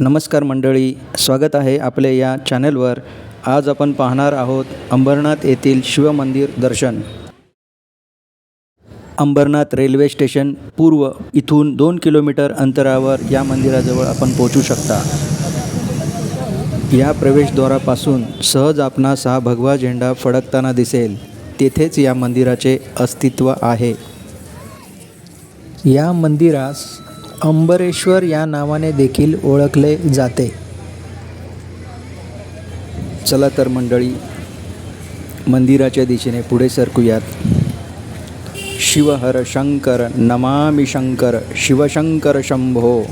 नमस्कार मंडळी स्वागत आहे आपले या चॅनलवर. आज आपण पाहणार आहोत अंबरनाथ येथील शिवमंदिर दर्शन. अंबरनाथ रेल्वे स्टेशन पूर्व इथून दोन किलोमीटर अंतरावर या मंदिराजवळ आपण पोहोचू शकता. या प्रवेशद्वारापासून सहज आपणास हा भगवा झेंडा फडकताना दिसेल. तेथेच या मंदिराचे अस्तित्व आहे. या मंदिरास अंबरेश्वर या नावाने देखील ओळखले जाते. चला तर मंडळी मंदिराच्या दिशेने पुढे सरकूयात. शिवहर शंकर नमामि शंकर शिवशंकर शंभो.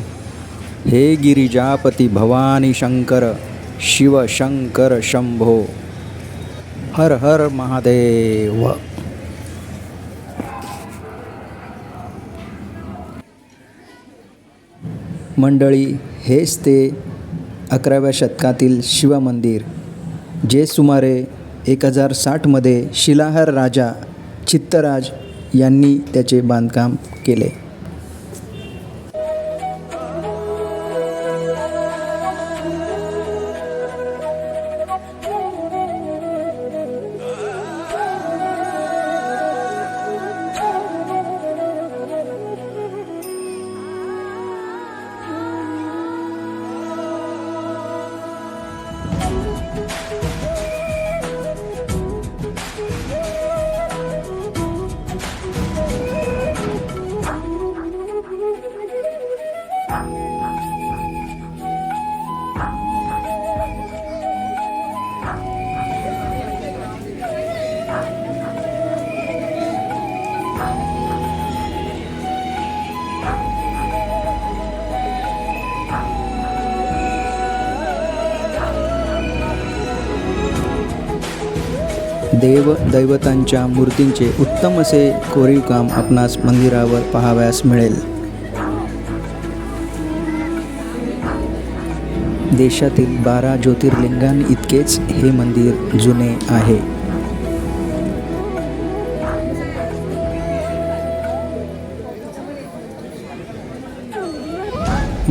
हे गिरिजापती भवानी शंकर शिवशंकर शंभो. हर हर महादेव। मंडळी हेच ते अकराव्या शतकातील शिवमंदिर जे सुमारे एक हजार साठमध्ये शिलाहार राजा चित्तराज यांनी त्याचे बांधकाम केले. देव दैवतांच्या मूर्तींचे उत्तम असे कोरीव काम आपणास मंदिरावर पाहावयास मिळेल. देशातील बारा ज्योतिर्लिंगांइतकेच हे मंदिर जुने आहे.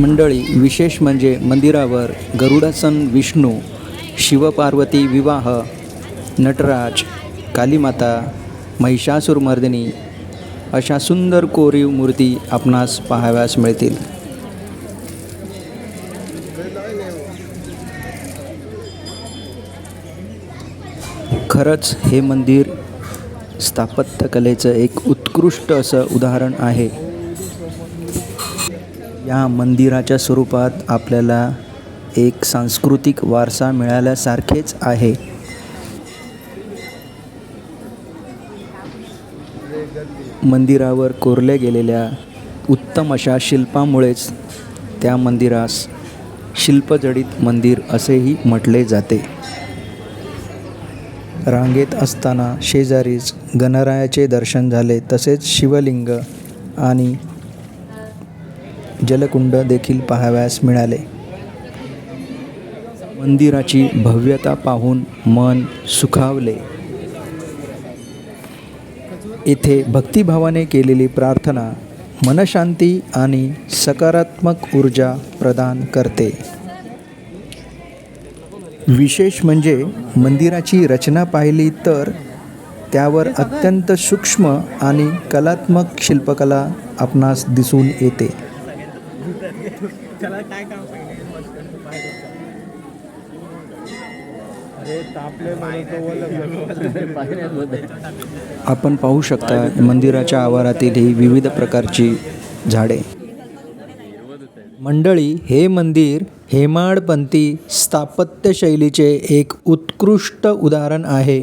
मंडळी विशेष म्हणजे मंदिरावर गरुडासन विष्णू शिवपार्वती विवाह नटराज कालीमाता महिषासुरमर्दिनी अशा सुंदर कोरीव मूर्ती आपणास पाहाव्यास मिळतील. खरंच हे मंदिर स्थापत्यकलेचं एक उत्कृष्ट असं उदाहरण आहे. या मंदिराच्या स्वरूपात आपल्याला एक सांस्कृतिक वारसा मिळाल्यासारखेच आहे. मंदिरावर कोरल्या गेलेल्या उत्तम अशा शिल्पामुळेच त्या मंदिरास शिल्पजडित मंदिर असेही म्हटले जाते. रांगेत असताना शेजारीच गणरायाचे दर्शन झाले तसेच शिवलिंग आणि जलकुंड देखील पाहावयास मिळाले. मंदिराची भव्यता पाहून मन सुखावले. येथे भक्तिभावाने केलेली प्रार्थना मनशांती आणि सकारात्मक ऊर्जा प्रदान करते. विशेष म्हणजे मंदिराची रचना पाहिली तर त्यावर अत्यंत सूक्ष्म आणि कलात्मक शिल्पकला आपणास दिसून येते. आपण पाहू शकता मंदिराच्या आवारातील ही विविध प्रकारची झाडे. मंडळी हे मंदिर हेमाडपंथी स्थापत्यशैलीचे एक उत्कृष्ट उदाहरण आहे.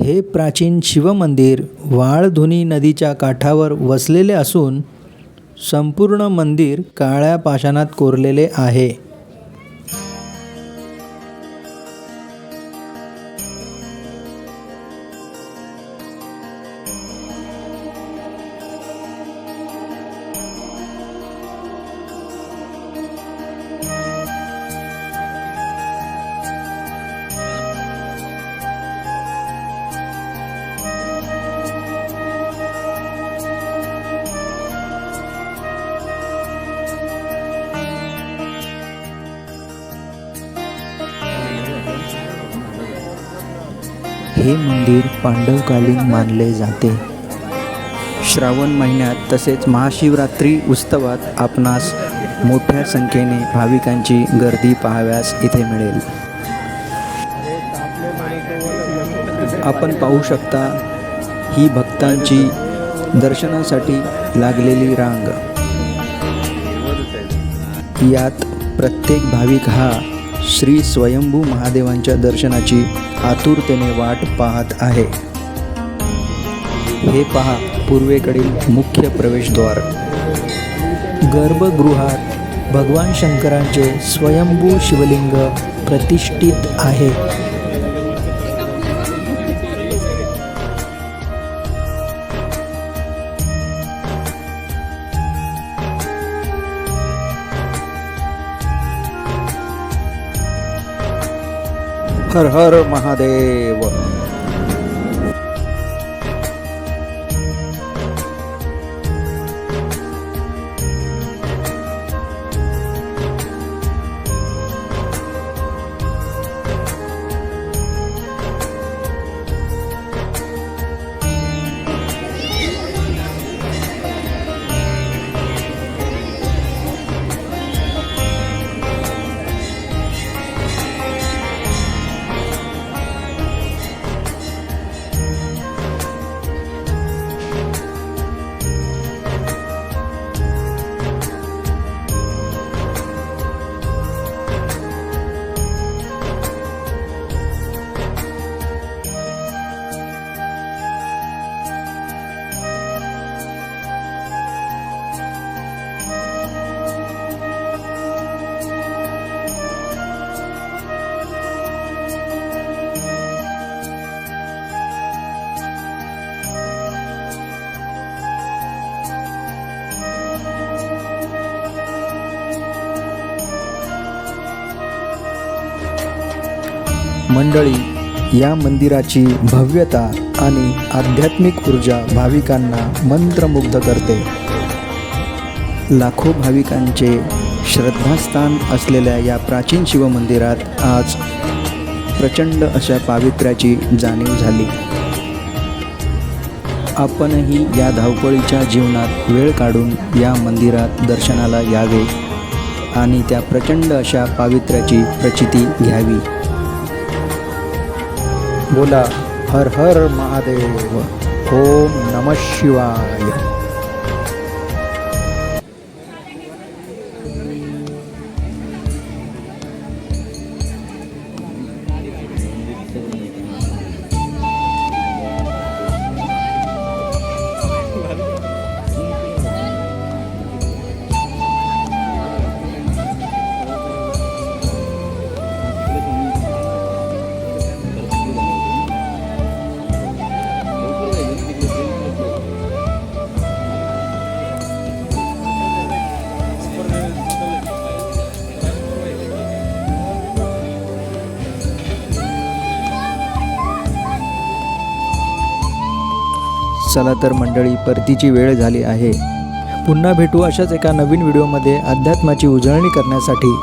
हे प्राचीन शिवमंदिर वाळधुनी नदीच्या काठावर वसलेले असून संपूर्ण मंदिर काळ्या पाषाणात कोरलेले आहे. हे मंदिर पांडवकालीन मानले जाते. श्रावण महिन्यात तसेच महाशिवरात्री उत्सवात आपणास मोठ्या संख्येने भाविकांची गर्दी पाहाव्यास इथे मिळेल. आपण पाहू शकता ही भक्तांची दर्शनासाठी लागलेली रांग. यात प्रत्येक भाविक हा श्री स्वयंभू महादेवांच्या दर्शनाची आतुरतेने वाट पाहत आहे. हे पहा पूर्वेकडील मुख्य प्रवेशद्वार. गर्भगृहात भगवान शंकरांचे स्वयंभू शिवलिंग प्रतिष्ठित आहे. हर हर महादेव. मंडळी या मंदिराची भव्यता आणि आध्यात्मिक ऊर्जा भाविकांना मंत्रमुग्ध करते. लाखो भाविकांचे श्रद्धास्थान असलेल्या या प्राचीन शिवमंदिरात आज प्रचंड अशा पावित्र्याची जाणीव झाली. आपणही या धावपळीच्या जीवनात वेळ काढून या मंदिरात दर्शनाला यावे आणि त्या प्रचंड अशा पावित्र्याची प्रचिती घ्यावी. बोला हर हर महादेव ओम नम शिवाय. चला तर मंडळी परतीची वेळ झाली आहे. पुन्हा भेटू अशाच एका नवीन व्हिडिओमध्ये अध्यात्माची उजळणी करण्यासाठी.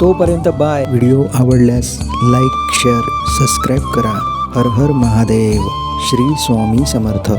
तोपर्यंत बाय व्हिडिओ आवडल्यास लाईक शेअर सबस्क्राईब करा. हर हर महादेव. श्री स्वामी समर्थ.